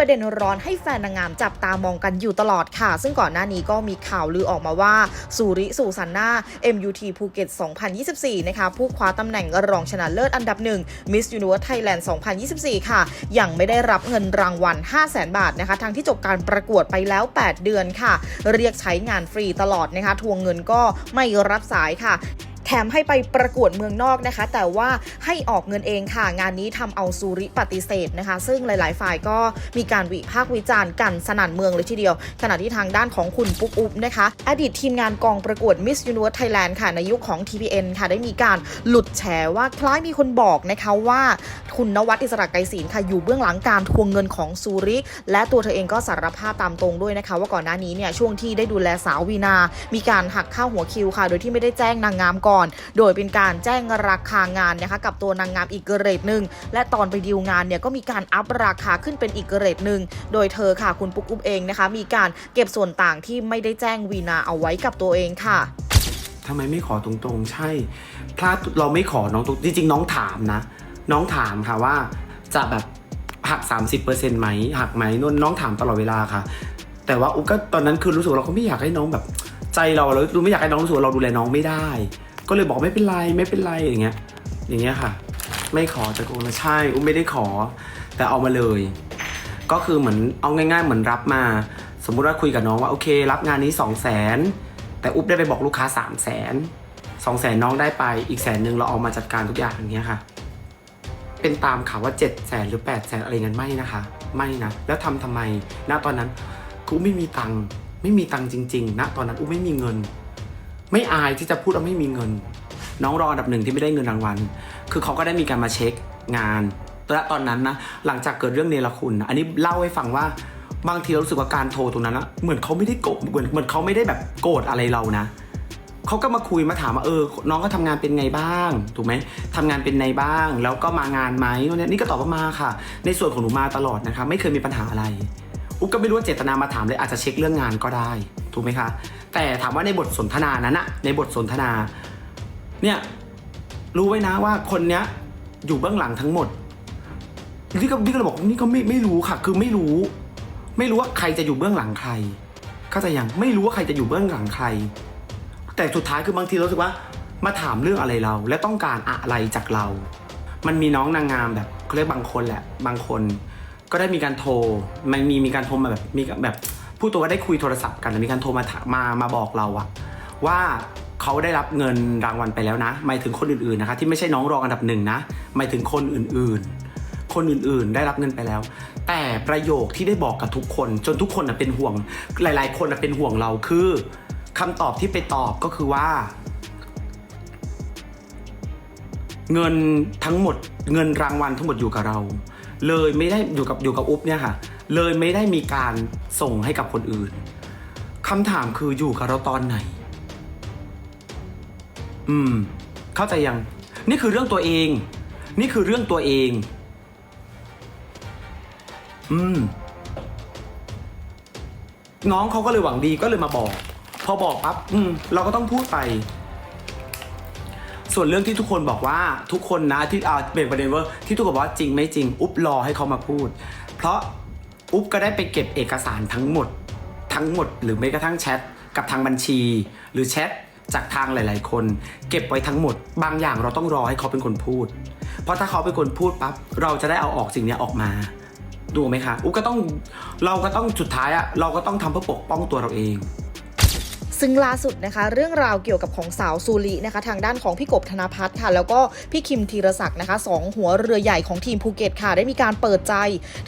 ประเด็นร้อนให้แฟนนางงามจับตามองกันอยู่ตลอดค่ะ ซึ่งก่อนหน้านี้ก็มีข่าวลือออกมาว่าสุริสุสันนา MUT ภูเก็ต 2024 นะคะ ผู้คว้าตำแหน่งรองชนะเลิศอันดับหนึ่ง Miss Universe Thailand 2024 ค่ะ ยังไม่ได้รับเงินรางวัล 500,000 บาทนะคะ ทั้งที่จบการประกวดไปแล้ว 8 เดือนค่ะ เรียกใช้งานฟรีตลอดนะคะ ทวงเงินก็ไม่รับสายค่ะ แถมให้ไปประกวดเมืองนอกนะคะ แต่ว่าให้ออกเงินเองค่ะ งานนี้ทำเอาซูริปฏิเสธนะคะ ซึ่งหลาย ๆ ฝ่ายก็มีการวิพากษ์วิจารณ์กันสนั่นเมืองเลยทีเดียว ขณะที่ทางด้านของคุณปุ๊กอุ๊บนะคะ อดีตทีมงานกองประกวด Miss Universe Thailand ค่ะ ในยุคของ TPN ค่ะ ได้มีการหลุดแฉว่าคล้ายมีคนบอกนะคะว่าคุณนวัดอิสระไกรศีลค่ะอยู่เบื้องหลังการทวงเงินของซูริ และตัวเธอเองก็สารภาพตามตรงด้วยนะคะ ว่าก่อนหน้านี้เนี่ยช่วงที่ได้ดูแลสาววีนา มีการหักค่าหัวคิวค่ะ โดยที่ไม่ได้แจ้งนางงามก่อนโดยเป็นการแจ้งราคางานนะคะกับตัวนางงามอีกเกรดหนึ่งและตอนไปดีลงานเนี่ยก็มีการอัพราคาขึ้นเป็นอีกเกรดหนึ่งโดยเธอค่ะคุณปุ๊กอุ๊บเองนะคะ มีการเก็บส่วนต่างที่ไม่ได้แจ้งวีนาเอาไว้กับตัวเองค่ะทำไมไม่ขอตรงๆ ใช่พลาดเราไม่ขอน้องตรงจริงๆ น้องถามนะ น้องถามค่ะว่าจะแบบหัก 30%ไหมหักไหมนนน้องถามตลอดเวลาค่ะ แต่ว่าอุ๊บก็ตอนนั้นคือรู้สึกเราก็ไม่อยากให้น้องแบบ ใจเราเราไม่อยากให้น้องรู้สึกว่าเราดูแลน้องไม่ได้ ก็เลยบอกไม่เป็นไรไม่เป็นไรอย่างเงี้ย อย่างเงี้ยค่ะ ไม่ขอจะโกงนะใช่อุ๊บไม่ได้ขอ แต่เอามาเลย ก็คือเหมือนเอาง่าย ๆ เหมือนรับมา สมมุติว่าคุยกับน้องว่าโอเค รับงานนี้2 0 0 0 0นแต่อุ๊บได้ไปบอกลูกค้า3 0 0 0 0นสองแสนน้องได้ไปอีกแสนหนึ่งเราเอามาจัดการทุกอย่างอย่างเงี้ยค่ะ เป็นตามข่าวว่า7 0 0แสนหรือ8 0 0แสนอะไรเงี้ยไม่นะคะ ไม่นะแล้วทำทำไมณตอนนั้นกูไม่มีตังค์ไม่มีตังค์จริงๆณตอนนั้นอุ๊บไม่มีเงิน ไม่อายที่จะพูดว่าไม่มีเงิน น้องรออันดับหนึ่งที่ไม่ได้เงินรางวัล คือเขาก็ได้มีการมาเช็คงานและตอนนั้นนะหลังจากเกิดเรื่องเนรคุณนะอันนี้เล่าให้ฟังว่าบางทีเรารู้สึกว่าการโทรตรงนั้นนะเหมือนเขาไม่ได้โกรธเหมือนเหมือนเขาไม่ได้แบบโกรธอะไรเรานะเขาก็มาคุยมาถามว่าเออ น้องก็ทำงานเป็นไงบ้างถูกไหมทำงานเป็นไงบ้าง แล้วก็มางานไหมเนี่ยนี่ก็ตอบว่ามาค่ะ ในส่วนของหนูมาตลอดนะคะ ไม่เคยมีปัญหาอะไร อุ๊บก็ไม่รู้ว่าเจตนามาถามเลยอาจจะเช็คเรื่องงานก็ได้ ถูกไหมคะ แต่ถามว่าในบทสนทนานั้นอะในบทสนทนาเนี่ยรู้ไว้นะว่าคนเนี้ยอยู่เบื้องหลังทั้งหมดนี่ก็นี่ก็เลยบอกนี่ก็ไม่ไม่รู้ค่ะ คือไม่รู้ ไม่รู้ว่าใครจะอยู่เบื้องหลังใครเข้าใจยังไม่รู้ว่าใครจะอยู่เบื้องหลังใคร แต่สุดท้ายคือบางทีเรารู้สึกว่ามาถามเรื่องอะไรเรา และต้องการอะไรจากเรา มันมีน้องนางงามแบบเขาเรียกบางคนแหละ บางคน ก็ได้มีการโทร มันมีมีการโทรมาแบบมีแบบ พูดตัวว่าได้คุยโทรศัพท์กันมีการโทรมามามาบอกเราอะว่าเขาได้รับเงินรางวัลไปแล้วนะหมายถึงคนอื่นๆนะคะที่ไม่ใช่น้องรองอันดับหนึ่งนะหมายถึงคนอื่นๆ คนอื่นๆ ได้รับเงินไปแล้ว แต่ประโยคที่ได้บอกกับทุกคน จนทุกคนน่ะเป็นห่วง หลาย ๆ คนน่ะเป็นห่วงเราคือคำตอบที่ไปตอบก็คือว่า เงินทั้งหมดเงินรางวัลทั้งหมดอยู่กับเรา เลยไม่ได้อยู่กับอยู่กับอุ๊บเนี่ยค่ะ เลยไม่ได้มีการส่งให้กับคนอื่นคำถามคืออยู่กับเราตอนไหน อืม เข้าใจยัง นี่คือเรื่องตัวเอง นี่คือเรื่องตัวเอง อืม น้องเขาก็เลยหวังดีก็เลยมาบอก พอบอกปั๊บอืม เราก็ต้องพูดไป ส่วนเรื่องที่ทุกคนบอกว่าทุกคนนะที่อ่าเปลี่ยนประเด็นว่าที่ทุกคนบอกว่าจริงไม่จริง อุ๊บรอให้เขามาพูด เพราะอุ๊บก็ได้ไปเก็บเอกสารทั้งหมดทั้งหมด หรือแม้กระทั่งแชทกับทางบัญชี หรือแชทจากทางหลาย ๆ คน เก็บไว้ทั้งหมด บางอย่างเราต้องรอให้เขาเป็นคนพูด เพราะถ้าเขาเป็นคนพูดปั๊บเราจะได้เอาออกสิ่งนี้ออกมาดูไหมคะอุ๊บก็ต้องเราก็ต้องสุดท้ายอะเราก็ต้องทำเพื่อปกป้องตัวเราเอง ซึ่งล่าสุดนะคะ เรื่องราวเกี่ยวกับของสาวซูรินะคะ ทางด้านของพี่กบธนพัฒน์ค่ะ แล้วก็พี่คิมธีรศักดิ์นะคะสองหัวเรือใหญ่ของทีมภูเก็ตค่ะ ได้มีการเปิดใจ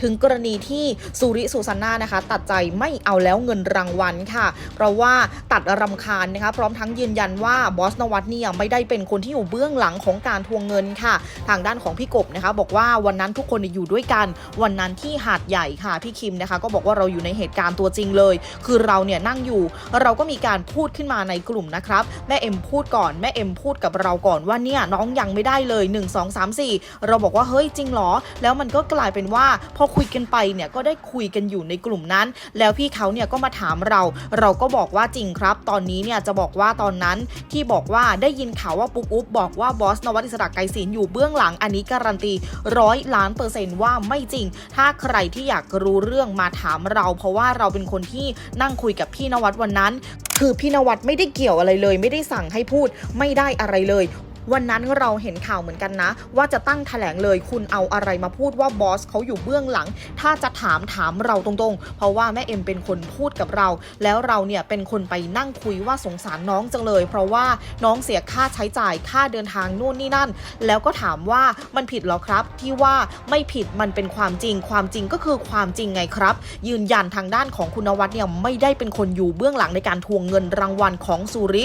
ถึงกรณีที่ซูริสุสันนานะคะ ตัดใจไม่เอาแล้วเงินรางวัลค่ะ เพราะว่าตัดรำคาญนะคะ พร้อมทั้งยืนยันว่าบอสนวัตเนี่ยไม่ได้เป็นคนที่อยู่เบื้องหลังของการทวงเงินค่ะ ทางด้านของพี่กบนะคะ บอกว่าวันนั้นทุกคนอยู่ด้วยกัน วันนั้นที่หาดใหญ่ค่ะพี่คิมนะคะ ก็บอกว่าเราอยู่ในเหตุการณ์ตัวจริงเลย คือเราเนี่ยนั่งอยู่เราก็มีการพูดขึ้นมาในกลุ่มนะครับแม่เอ็มพูดก่อนแม่เอ็มพูดกับเราก่อนว่าเนี่ยน้องยังไม่ได้เลย 1 2 3 4 เราบอกว่าเฮ้ยจริงเหรอ แล้วมันก็กลายเป็นว่าพอคุยกันไปเนี่ยก็ได้คุยกันอยู่ในกลุ่มนั้น แล้วพี่เขาเนี่ยก็มาถามเรา เราก็บอกว่าจริงครับ ตอนนี้เนี่ยจะบอกว่าตอนนั้นที่บอกว่าได้ยินข่าวว่าปุ๊กอุ๊บบอกว่าบอสนวัตอิสระไกรศิลอยู่เบื้องหลังอันนี้การันตีร้อยล้านเปอร์เซนต์ว่าไม่จริง ถ้าใครที่อยากรู้เรื่องมาถามเรา เพราะว่าเราเป็นคนที่นั่งคุยกับพี่นวัดวันนั้น คือพี่นวัดไม่ได้เกี่ยวอะไรเลย ไม่ได้สั่งให้พูดไม่ได้อะไรเลย วันนั้นเราเห็นข่าวเหมือนกันนะ ว่าจะตั้งแถลงเลยคุณเอาอะไรมาพูดว่าบอสเขาอยู่เบื้องหลัง ถ้าจะถามถามเราตรงๆ เพราะว่าแม่เอ็มเป็นคนพูดกับเรา แล้วเราเนี่ยเป็นคนไปนั่งคุยว่าสงสารน้องจังเลย เพราะว่าน้องเสียค่าใช้จ่ายค่าเดินทางนู่นนี่นั่น แล้วก็ถามว่ามันผิดหรอครับ ที่ว่าไม่ผิดมันเป็นความจริง ความจริงก็คือความจริงไงครับ ยืนยันทางด้านของคุณนวัดเนี่ยไม่ได้เป็นคนอยู่เบื้องหลังในการทวงเงินรางวัลของซูริ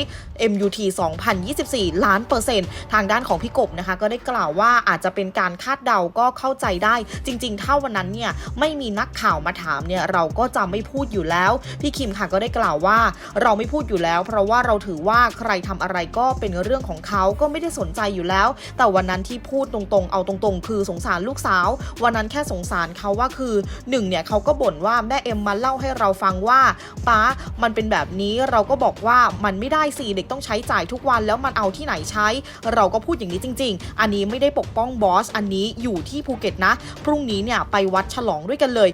MUT 2024 ล้านเปอร์เซ็นต์ทางด้านของพี่กบนะคะ ก็ได้กล่าวว่าอาจจะเป็นการคาดเดาก็เข้าใจได้ จริง ๆ ถ้าวันนั้นเนี่ยไม่มีนักข่าวมาถามเนี่ยเราก็จะไม่พูดอยู่แล้ว พี่คิมค่ะก็ได้กล่าวว่าเราไม่พูดอยู่แล้ว เพราะว่าเราถือว่าใครทำอะไรก็เป็นเรื่องของเขาก็ไม่ได้สนใจอยู่แล้ว แต่วันนั้นที่พูดตรงๆ เอาตรงๆ คือสงสารลูกสาว วันนั้นแค่สงสารเขาว่าคือหนึ่งเนี่ยเขาก็บ่นว่าแม่เอ็มมาเล่าให้เราฟังว่าป้ามันเป็นแบบนี้เราก็บอกว่ามันไม่ได้สิเด็กต้องใช้จ่ายทุกวันแล้วมันเอาที่ไหนใช้เราก็พูดอย่างนี้จริง ๆ อันนี้ไม่ได้ปกป้องบอส อันนี้อยู่ที่ภูเก็ตนะ พรุ่งนี้เนี่ยไปวัดฉลองด้วยกันเลย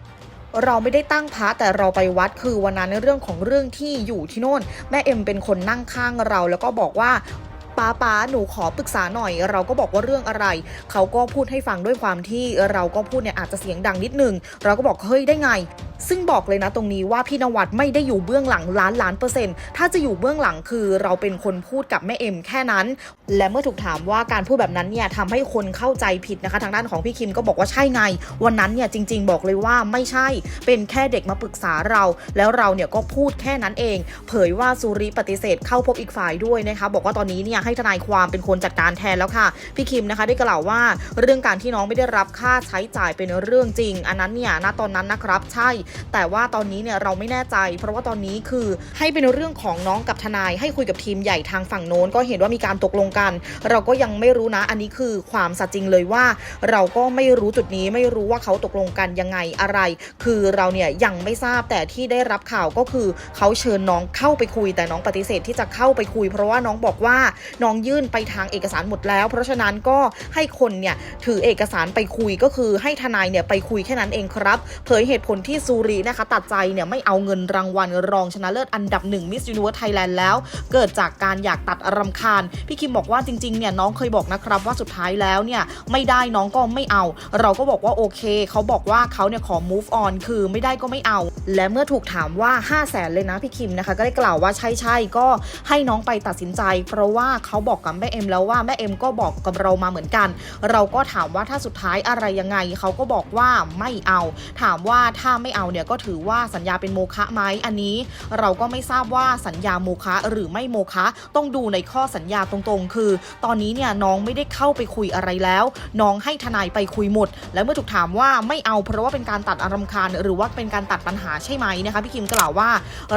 เราไม่ได้ตั้งพระแต่เราไปวัดคือวันนั้นในเรื่องของเรื่องที่อยู่ที่โน่น แม่เอ็มเป็นคนนั่งข้างเราแล้วก็บอกว่าป้าป้าหนูขอปรึกษาหน่อย เราก็บอกว่าเรื่องอะไร เขาก็พูดให้ฟังด้วยความที่เราก็พูดเนี่ยอาจจะเสียงดังนิดนึง เราก็บอกเฮ้ยได้ไง ซึ่งบอกเลยนะตรงนี้ว่าพี่นวัดไม่ได้อยู่เบื้องหลังล้านล้านเปอร์เซ็นต์ถ้าจะอยู่เบื้องหลังคือเราเป็นคนพูดกับแม่เอ็มแค่นั้น และเมื่อถูกถามว่าการพูดแบบนั้นเนี่ยทำให้คนเข้าใจผิดนะคะ ทางด้านของพี่คิมก็บอกว่าใช่ไง วันนั้นเนี่ยจริง ๆ บอกเลยว่าไม่ใช่เป็นแค่เด็กมาปรึกษาเรา แล้วเราเนี่ยก็พูดแค่นั้นเอง เผยว่าสุริปฏิเสธเข้าพบอีกฝ่ายด้วยนะคะบอกว่าตอนนี้เนี่ยให้ทนายความเป็นคนจัดการแทนแล้วค่ะพี่คิมนะคะได้กล่าวว่าเรื่องการที่น้องไม่ได้รับค่าใช้จ่ายเป็นเรื่องจริง อันนั้นเนี่ยณตอนนั้นนะครับใช่แต่ว่าตอนนี้เนี่ยเราไม่แน่ใจ เพราะว่าตอนนี้คือให้เป็นเรื่องของน้องกับทนาย ให้คุยกับทีมใหญ่ทางฝั่งโน้นก็เห็นว่ามีการตกลงกัน เราก็ยังไม่รู้นะ อันนี้คือความสัจจริงเลยว่า เราก็ไม่รู้จุดนี้ไม่รู้ว่าเขาตกลงกันยังไงอะไร คือเราเนี่ยยังไม่ทราบแต่ที่ได้รับข่าวก็คือเขาเชิญน้องเข้าไปคุยแต่น้องปฏิเสธที่จะเข้าไปคุย เพราะว่าน้องบอกว่าน้องยื่นไปทางเอกสารหมดแล้ว เพราะฉะนั้นก็ให้คนเนี่ยถือเอกสารไปคุยก็คือให้ทนายเนี่ยไปคุยแค่นั้นเองครับ เผยเหตุผลที่ซูรีนะคะตัดใจเนี่ยไม่เอาเงินรางวัลรองชนะเลิศอันดับหนึ่งมิสยูนิเวิร์สไทยแลนด์แล้ว เกิดจากการอยากตัดรำคาญ พี่คิมบอกว่าจริงๆเนี่ยน้องเคยบอกนะครับว่าสุดท้ายแล้วเนี่ยไม่ได้น้องก็ไม่เอา เราก็บอกว่าโอเค เขาบอกว่าเขาเนี่ยขอ move on คือไม่ได้ก็ไม่เอา และเมื่อถูกถามว่า 5 0 0แสนเลยนะพี่คิมนะคะ ก็ได้กล่าวว่าใช่ใช่ก็ให้น้องไปตัดสินใจ เพราะว่าเขาบอกกับแม่เอ็มแล้วว่าแม่เอ็มก็บอกกับเรามาเหมือนกัน เราก็ถามว่าถ้าสุดท้ายอะไรยังไงเขาก็บอกว่าไม่เอา ถามว่าถ้าไม่เอาเนี่ยก็ถือว่าสัญญาเป็นโมฆะไหมอันนี้ เราก็ไม่ทราบว่าสัญญาโมฆะหรือไม่โมฆะต้องดูในข้อสัญญาตรงๆ คือ ตอนนี้เนี่ยน้องไม่ได้เข้าไปคุยอะไรแล้ว น้องให้ทนายไปคุยหมด และเมื่อถูกถามว่าไม่เอาเพราะว่าเป็นการตัดอารมณ์คาญหรือว่าเป็นการตัดปัญหาใช่ไหมนะคะพี่คิมกล่าวว่า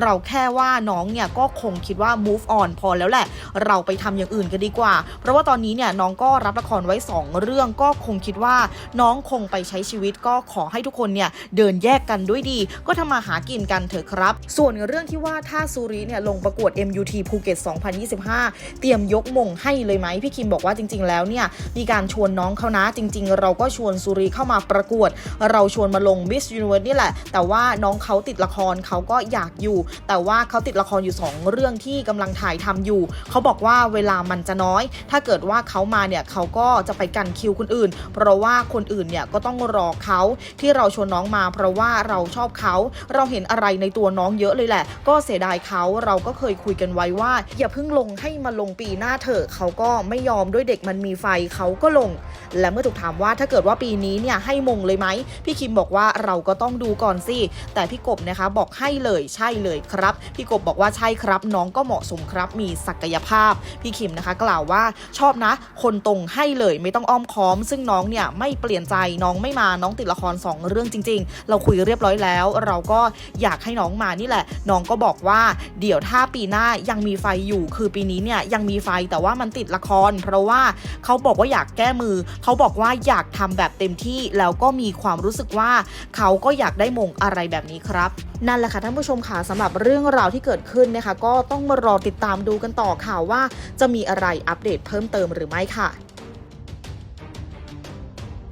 เราแค่ว่าน้องเนี่ยก็คงคิดว่า move on พอแล้วแหละ เราไปทำอย่างอื่นกันดีกว่า เพราะว่าตอนนี้เนี่ยน้องก็รับละครไว้ 2 เรื่องก็คงคิดว่า น้องคงไปใช้ชีวิตก็ขอให้ทุกคนเนี่ยเดินแยกกันด้วยดี ก็ทำมาหากินกันเถอะครับ ส่วนเรื่องที่ว่าถ้าซูริเนี่ยลงประกวด MUT ภูเก็ต 2025 เตรียมยกมงให้เลยไหมพี่คิมบอกว่าจริง ๆ แล้วเนี่ยมีการชวนน้องเขานะ จริง ๆ เราก็ชวนซูริเข้ามาประกวด เราชวนมาลง Miss Universe นี่แหละ แต่ว่าน้องเขาติดละครเขาก็อยากอยู่ แต่ว่าเขาติดละครอยู่ 2 เรื่องที่กำลังถ่ายทำอยู่ เขาบอกว่าเวลามันจะน้อย ถ้าเกิดว่าเขามาเนี่ยเขาก็จะไปกันคิวคนอื่น เพราะว่าคนอื่นเนี่ยก็ต้องรอเขาที่เราชวนน้องมา เพราะว่าเราชอบเขา เราเห็นอะไรในตัวน้องเยอะเลยแหละ ก็เสียดายเขาเราก็เคยคุยกันไว้ว่า อย่าเพิ่งลงให้มาลงปีหน้าเถอะเขาก็ไม่ยอมด้วยเด็กมันมีไฟเขาก็ลง และเมื่อถูกถามว่าถ้าเกิดว่าปีนี้เนี่ยให้มงเลยไหมพี่คิมบอกว่าเราก็ต้องดูก่อนสิแต่พี่กบนะคะบอกให้เลยใช่เลยครับ พี่กบบอกว่าใช่ครับ น้องก็เหมาะสมครับมีศักยภาพ พี่คิมนะคะ กล่าวว่าชอบนะ คนตรงให้เลยไม่ต้องอ้อมค้อม ซึ่งน้องเนี่ยไม่เปลี่ยนใจน้องไม่มาน้องติดละครสองเรื่องจริง ๆ เราคุยเรียบร้อยแล้ว เราก็อยากให้น้องมานี่แหละ น้องก็บอกว่าเดี๋ยวถ้าปีหน้ายังมีไฟอยู่ คือปีนี้เนี่ยยังมีไฟแต่ว่ามันติดละคร เพราะว่าเขาบอกว่าอยากแก้มือ เขาบอกว่าอยากทำแบบเต็มที่แล้วก็มีความรู้สึกว่า เขาก็อยากได้มงอะไรแบบนี้ครับ นั่นแหละค่ะท่านผู้ชมค่ะสำหรับเรื่องราวที่เกิดขึ้นนะคะ ก็ต้องมารอติดตามดูกันต่อค่ะว่า จะมีอะไรอัปเดตเพิ่มเติมหรือไม่ค่ะ